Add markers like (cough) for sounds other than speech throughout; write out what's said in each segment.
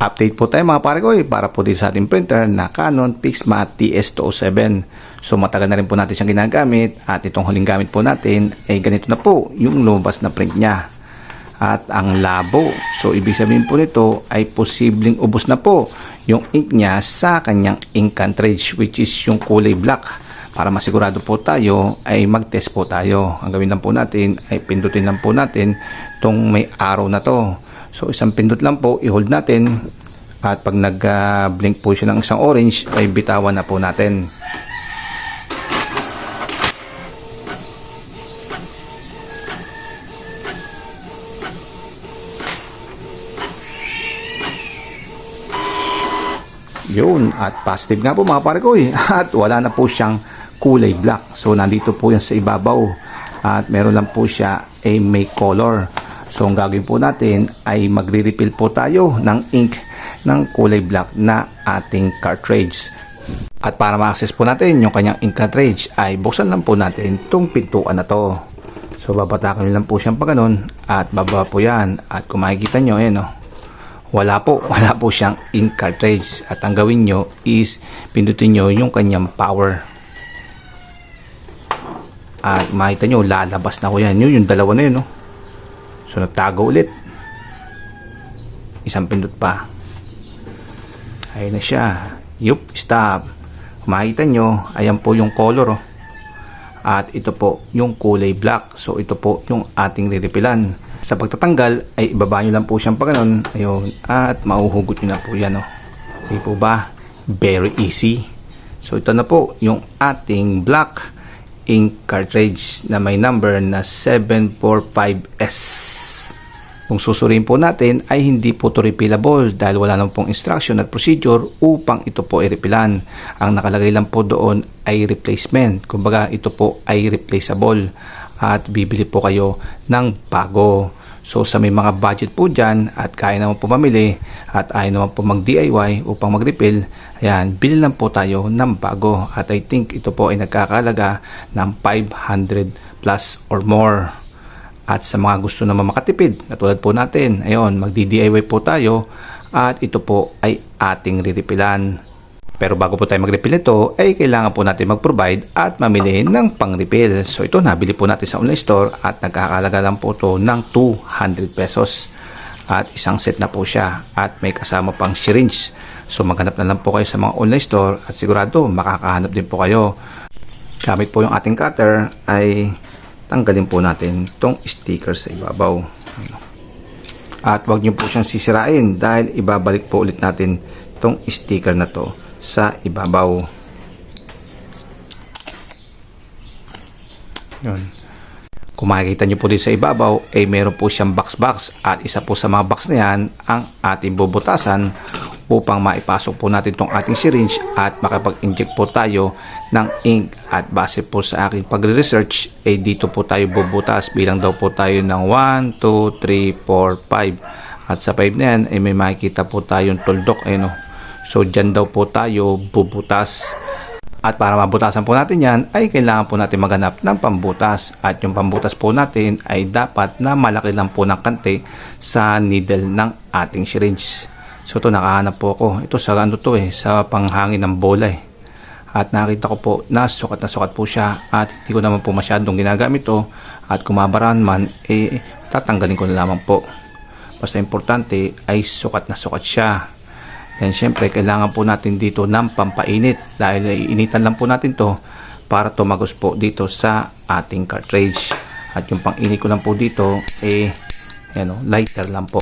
Update po tayo mga pare ko eh, para po dito sa ating printer na Canon Pixma TS207. So matagal na rin po natin siyang ginagamit at itong huling gamit po natin ay ganito na po yung lumabas na print niya. At ang labo. So ibig sabihin po nito ay posibleng ubos na po yung ink niya sa kanyang ink cartridge which is yung kulay black. Para masigurado po tayo ay mag-test po tayo. Ang gawin lang po natin ay pindutin lang po natin itong may arrow na to. So isang pindot lang po, i-hold natin at pag nag-blink po siya ng isang orange ay bitawan na po natin. Yun, at positive nga po mga pare ko eh. (laughs) At wala na po siyang kulay black. So nandito po yan sa ibabaw. At meron lang po siya a may color. So ang gagawin po natin ay magre-refill po tayo ng ink ng kulay black na ating cartridge. At para ma-access po natin yung kanyang ink cartridge ay buksan lang po natin itong pintuan na to. So babatakan nyo lang po siyang pa ganun at baba po yan. At kung makikita nyo, ayan o. Wala po, (laughs) wala po siyang ink cartridge. At ang gawin nyo is pindutin nyo yung kanyang power. At makita nyo, lalabas na ko yan. Yun, yung dalawa na yun, no? So, nagtago ulit. Isang pindot pa. Ayun na siya. Yup, stop. Makita nyo, ayan po yung color, oh. At ito po yung kulay black. So, ito po yung ating riripilan. Sa pagtatanggal, ay ibaba nyo lang po siyang pagganon. Ayun. At mauhugot nyo na po yan, oh. Okay po ba? Very easy. So, ito na po yung ating black ink cartridge na may number na 745S. Kung susuriin po natin ay hindi po ito refillable dahil wala naman pong instruction at procedure upang ito po ay repilan. Ang nakalagay lang po doon ay replacement. Kumbaga ito po ay replaceable at bibili po kayo ng bago. So sa may mga budget po dyan at kaya naman po mamili at ayaw naman po mag DIY upang mag-refill, ayan, bili lang po tayo ng bago. At I think ito po ay nagkakalaga ng 500 plus or more. At sa mga gusto naman makatipid, katulad po natin, ayun, magdi-DIY po tayo at ito po ay ating riripilan. Pero bago po tayo mag-refill ay kailangan po natin mag-provide at mamili ng pang-refill. So ito, nabili po natin sa online store at nagkakalaga lang po ito ng 200 pesos. At isang set na po siya at may kasama pang syringe. So maghanap na lang po kayo sa mga online store at sigurado makakahanap din po kayo. Gamit po yung ating cutter ay tanggalin po natin itong sticker sa ibabaw. At wag niyo po siyang sisirain dahil ibabalik po ulit natin itong sticker na to sa ibabaw. Yun. Kung makikita nyo po din sa ibabaw, ay meron po siyang box-box at isa po sa mga box na yan ang ating bubutasan upang maipasok po natin itong ating syringe at makapag-inject po tayo ng ink at base po sa aking pagre-research ay dito po tayo bubutas bilang daw po tayo ng 1, 2, 3, 4, 5 at sa 5 na yan ay may makikita po tayong tuldok ayun o So, dyan daw po tayo bubutas. At para mabutasan po natin yan, ay kailangan po natin maghanap ng pambutas. At yung pambutas po natin ay dapat na malaki lang po ng kante sa needle ng ating syringe. So, ito nakahanap po ako. Ito sa ano to eh, sa panghangin ng bola eh. At nakita ko po na sukat na sukat po siya at hindi ko naman po masyadong ginagamit to at kumabaran man eh tatanggalin ko na lamang po. Basta importante ay sukat na sukat siya. Yan, syempre, kailangan po natin dito ng pampainit dahil iinitan lang po natin to para tumagos po dito sa ating cartridge. At yung pang-init ko lang po dito, eh, yan o, lighter lang po.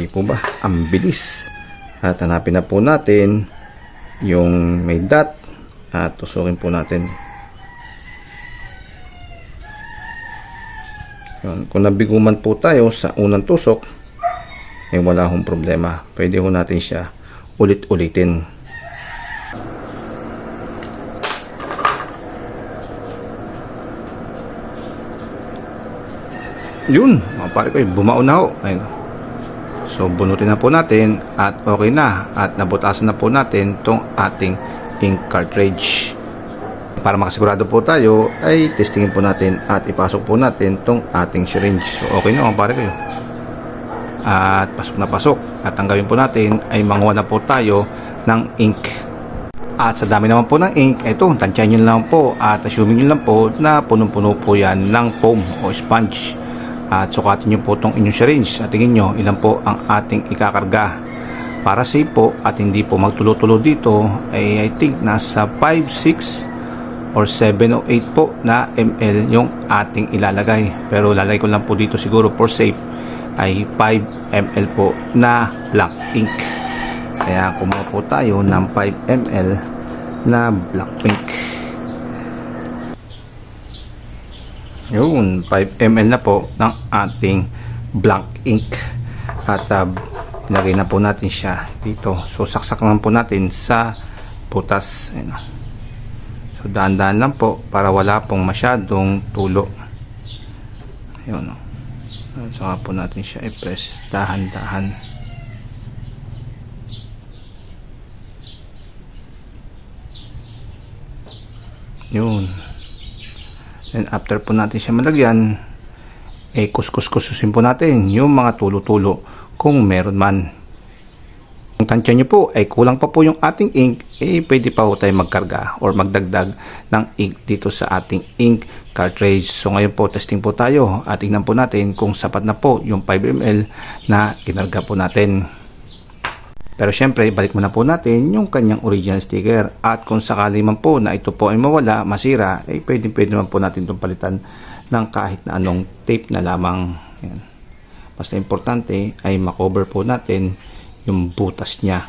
Hindi po ba? Ang bilis. At hanapin na po natin yung may dot. At tusukin po natin. Yun. kung nabiguman po tayo sa unang tusok eh wala akong problema. Pwede ho natin siya ulit-ulitin. Yun. Mga pare ko bumao na ho. Ayun So bunutin na po natin at okay na at nabutasan na po natin tong ating ink cartridge. Para makasigurado po tayo ay testingin po natin at ipasok po natin tong ating syringe. So okay na pare kayo. At pasok na pasok. At ang gawin po natin ay manguha na po tayo ng ink. At sa dami naman po ng ink, ito, tansyahan nyo lang po at assuming nyo lang po na punong-puno po yan ng foam o sponge. At sukatin nyo po itong inyong syringe at tingin nyo ilan po ang ating ikakarga. Para safe po at hindi po magtulo-tulo dito ay I think nasa 5, 6 or 7 o 8 po na ml yung ating ilalagay. Pero lalagay ko lang po dito siguro for safe ay 5 ml po na black ink. Kaya kumuha po tayo ng 5 ml na black ink. Yun, 5 ml na po ng ating black ink. At uh, ilagay na po natin siya dito. So, saksak lang po natin sa butas. Ayun. So, daan-daan lang po para wala pong masyadong tulo. Ayun. At saka po natin siya i-press dahan-dahan. Yun. And after po natin siya malagyan, eh kuskus-kususin po natin yung mga tulo-tulo kung meron man. Kung tansya nyo po ay kulang pa po yung ating ink, eh pwede pa po tayo magkarga or magdagdag ng ink dito sa ating ink cartridge. So ngayon po testing po tayo at tingnan po natin kung sapat na po yung 5 ml na kinarga po natin. Pero syempre, balik muna po natin yung kanyang original sticker. At kung sakali man po na ito po ay mawala, masira, eh pwede pwede naman po natin itong palitan ng kahit na anong tape na lamang. Yan. Basta importante ay makover po natin yung butas niya.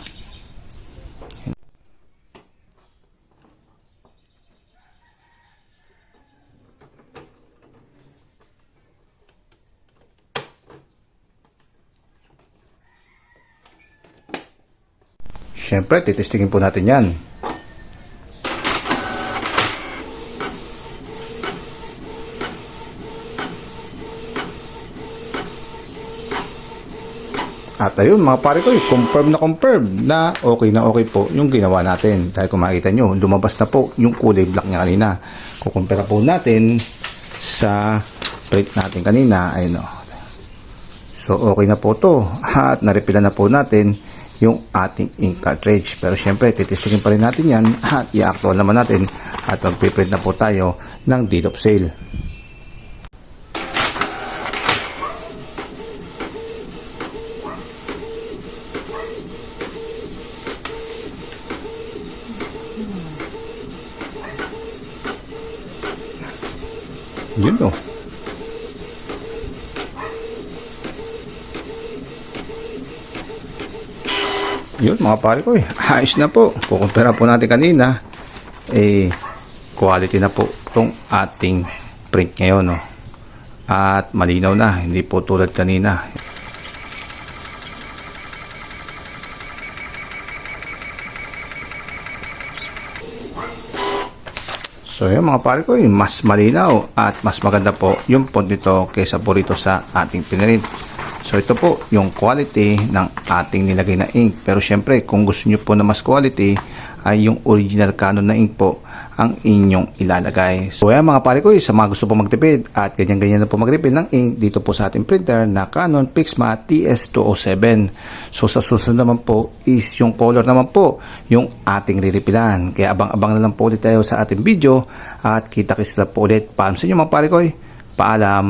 Siyempre, titistingin po natin yan. At ayun mga pare ko, confirm na confirm na okay na okay po yung ginawa natin. Dahil kung makikita nyo, lumabas na po yung kulay black niya kanina. Kukumpara po natin sa print natin kanina. Ayun o. So okay na po to At narepilan na po natin yung ating ink cartridge. Pero syempre, titistingin pa rin natin yan at i-actual naman natin at magpiprint na po tayo ng deed of sale. Yun o. Yun mga pare ko eh. Ayos na po. Kukumpara po natin kanina. Eh, quality na po itong ating print ngayon. No? At malinaw na. Hindi po tulad kanina. So yun mga pare ko, yung mas malinaw at mas maganda po yung font nito kaysa po rito sa ating pinrint. So ito po yung quality ng ating nilagay na ink. Pero syempre kung gusto nyo po na mas quality ay yung original Canon na ink po ang inyong ilalagay. So yan mga pare ko, sa mga gusto po magtipid at ganyan-ganyan na po mag-refill ng ink dito po sa ating printer na Canon Pixma TS207. So sa susunod naman po is yung color naman po yung ating riripilan. Kaya abang-abang na lang po ulit tayo sa ating video at kita-kits po ulit. Paalam sa inyo mga pare ko. Paalam.